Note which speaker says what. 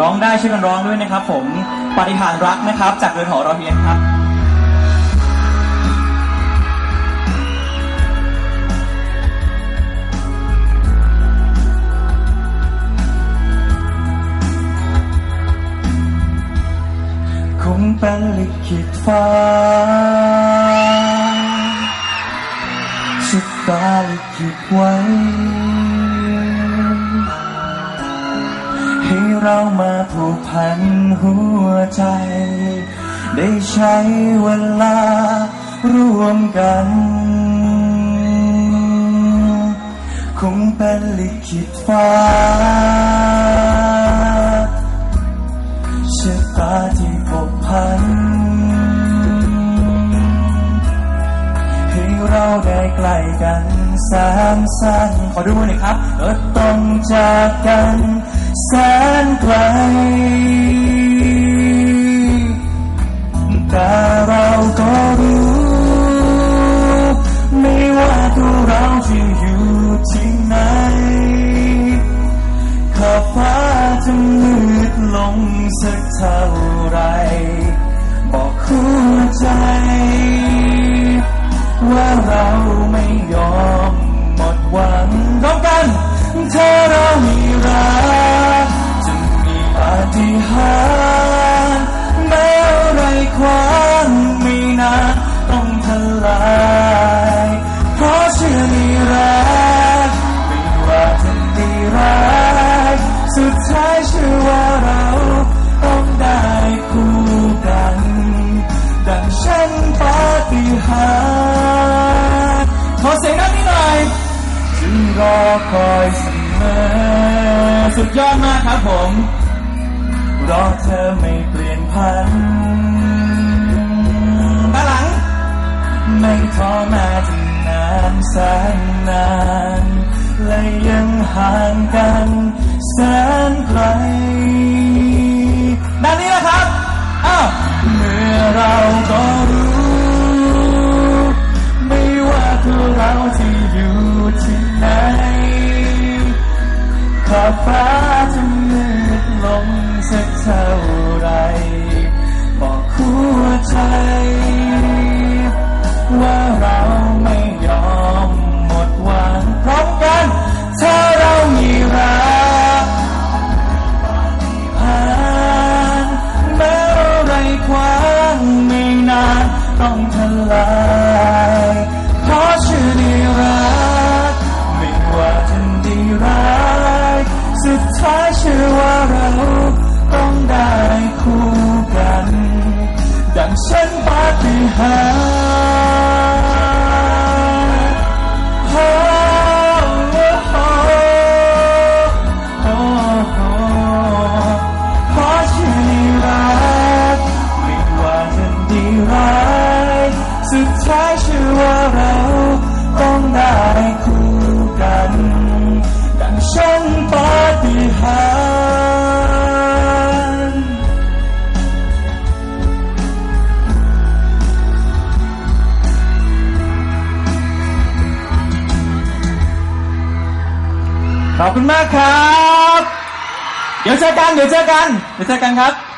Speaker 1: ร้องได้ช่วยกันร้องด้วยนะครับ ผมปฏิหารรักนะครับ จากเรือนหอเราเฮียนครับคงเป็นลิขิตฟ้าชะตาลิขิตไว้ เรามาผูกพันหัวใจ ได้ใช้เวลาร่วมกัน คงเป็นลิขิตฟ้าชะตาที่ผูกพัน ให้เราได้ใกล้กันแสนสั้นขอดูมือหน่อยครับก็ต้องจากกัน แสนไกล แต่เราก็รู้ ไม่ว่าตัวเราจะอยู่ที่ไหนขอบฟ้าจะมืดลงสักเท่าไร บอกหัวใจ ว่าเราไม่ยอมหมดหวังร้องกันถ้าเรามีรัก ฏิหารแม้ไรควางไม่นานต้องทลายเพราะเชื่อในรักไม่ว่าจะดีร้ายสุดท้ายเชื่อว่าเราต้องได้คู่กัน ดังเช่นปาฏิหาริย์ขอเสียงด้านนี้หน่อยจึงรอคอยเสมอสุดยอดมากครับผม รอเธอไม่เปลี่ยนพันด้าหลัง ไม่ท้อแม้จะนานแสนนาน และยังห่างกันแสนไกล ว่ ชื่อว่าเราต้องได้คู่กัน ดังเช่นปาฏิหาริย์ขอบคุณมากครับ เดี๋ยวเจอกัน เดี๋ยวเจอกัน เดี๋ยวเจอกันครับ